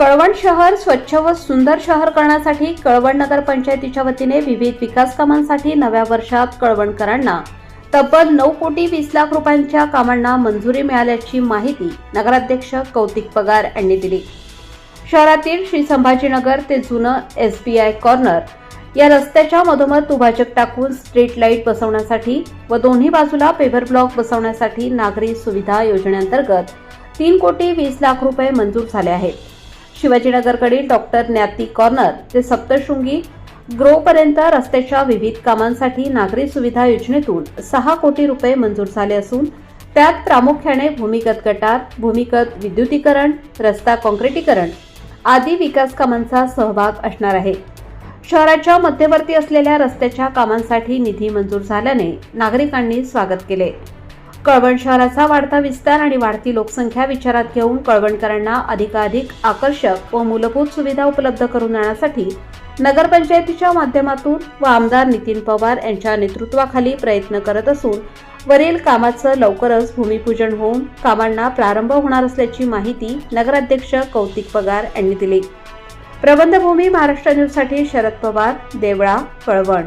कळवण शहर स्वच्छ व सुंदर शहर करण्यासाठी कळवण नगर पंचायतीच्या वतीने विविध विकास कामांसाठी नव्या वर्षात कळवणकरांना तब्बल नऊ कोटी वीस लाख रुपयांच्या कामांना मंजुरी मिळाल्याची माहिती नगराध्यक्ष कौतिक पगार यांनी दिली. शहरातील श्री संभाजीनगर ते जुनं एस बी आय कॉर्नर या रस्त्याच्या मधोमध दुभाजक टाकून स्ट्रीट लाइट बसवण्यासाठी व दोन्ही बाजूला पेव्हर ब्लॉक बसवण्यासाठी नागरी सुविधा योजनेअंतर्गत तीन कोटी वीस लाख रुपये मंजूर झाले आहेत. शिवाजीनगरकडील डॉक्टर ज्ञाती कॉर्नर ते सप्तशृंगी ग्रोपर्यंत रस्त्याच्या विविध कामांसाठी नागरी सुविधा योजनेतून सहा कोटी रुपये मंजूर झाले असून त्यात प्रामुख्याने भूमिगत गटार भूमिगत विद्युतीकरण रस्ता काँक्रिटीकरण आदी विकास कामांचा सहभाग असणार आहे. शहराच्या मध्यवर्ती असलेल्या रस्त्याच्या कामांसाठी निधी मंजूर झाल्याने नागरिकांनी स्वागत केले. कळवण शहराचा वाढता विस्तार आणि वाढती लोकसंख्या विचारात घेऊन कळवणकरांना अधिकाधिक आकर्षक व मूलभूत सुविधा उपलब्ध करून देण्यासाठी नगरपंचायतीच्या माध्यमातून व आमदार नितीन पवार यांच्या नेतृत्वाखाली प्रयत्न करत असून वरील कामाचं लवकरच भूमिपूजन होऊन कामांना प्रारंभ होणार असल्याची माहिती नगराध्यक्ष कौतिक पगार यांनी दिली. प्रबंधभूमी महाराष्ट्र न्यूजसाठी शरद पवार देवळा कळवण.